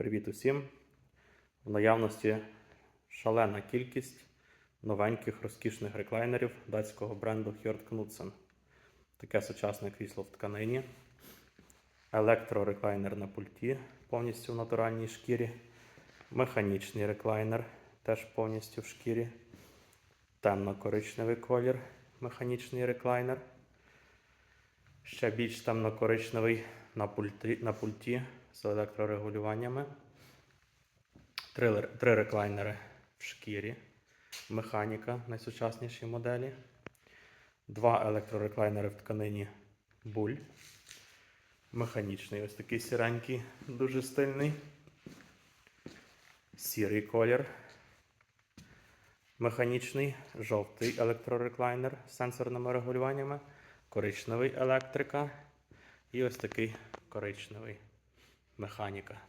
Привіт усім! В наявності шалена кількість новеньких розкішних реклайнерів датського бренду Hjort Knudsen. Таке сучасне крісло в тканині, електрореклайнер на пульті повністю в натуральній шкірі, механічний реклайнер теж повністю в шкірі, темно-коричневий колір, механічний реклайнер. Ще більш темно-коричневий на пульті, на пульті з електрорегулюваннями. Три, три реклайнери в шкірі. Механіка найсучасніші моделі. Два електрореклайнери в тканині буль. Механічний ось такий сіренький, дуже стильний. Сірий колір. Механічний, жовтий електрореклайнер з сенсорними регулюваннями, коричневий електрика і ось такий коричневий механіка.